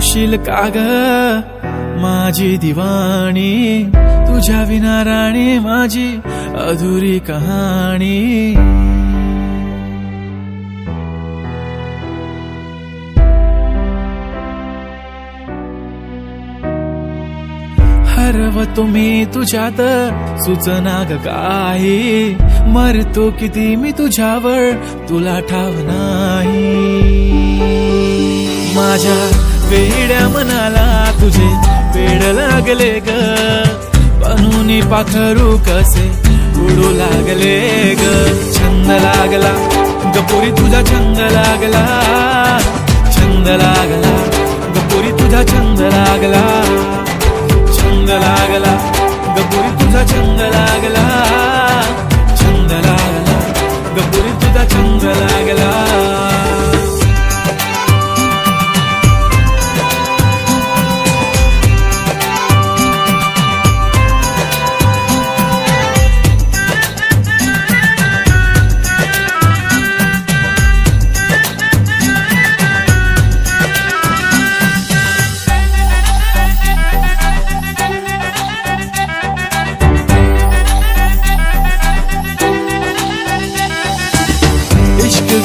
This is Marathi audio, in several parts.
होईल का ग माझी दिवाणी तुझ्या विनाराणी माझी अधुरी कहाणी. हरव तुम्ही तुझ्यात सुचना ग काही मरतो किती मी तुझ्यावर तुला ठाव नाही. माझ्या वेड्या मनाला तुझे वेड लागले ग. बनूनी पाखरू कसे उडू लागले ग. छंद लागला गपुरी तुझा छंद लागला. छंद लागला गपुरी तुझा छंद लागला.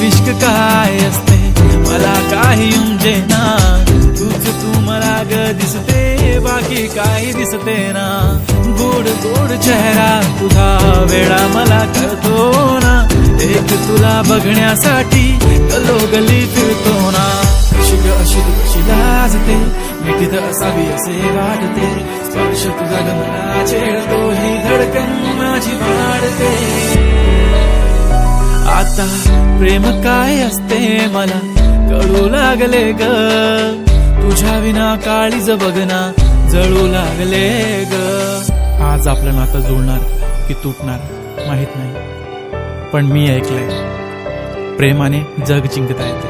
विश्क काय असते? मला काही ना. तूच तू मला ग दिसते बाकी काही दिसते ना. गोड गोड चेहरा तुझा वेळा मला करतो ना. एक तुला बघण्यासाठी गलो गली फिरतो ना. अशी अशी तुझी लाजते मिठीत असावी असे वाटते. स्पर्श तुझा ग छेडतो ही धडकन माझी वाढते. आता प्रेम काय असते मला? कळू लागले ग. तुझ्या विना काळीज बघना जळू लागले ग. आज आपलं नातं जुळणार की तुटणार माहीत नाही. पण मी ऐकलंय प्रेमाने जग जिंकता येते.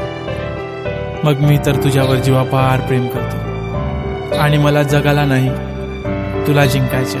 मग मी तर तुझ्यावर जीवापार प्रेम करतो. आणि मला जगाला नाही तुला जिंकायचे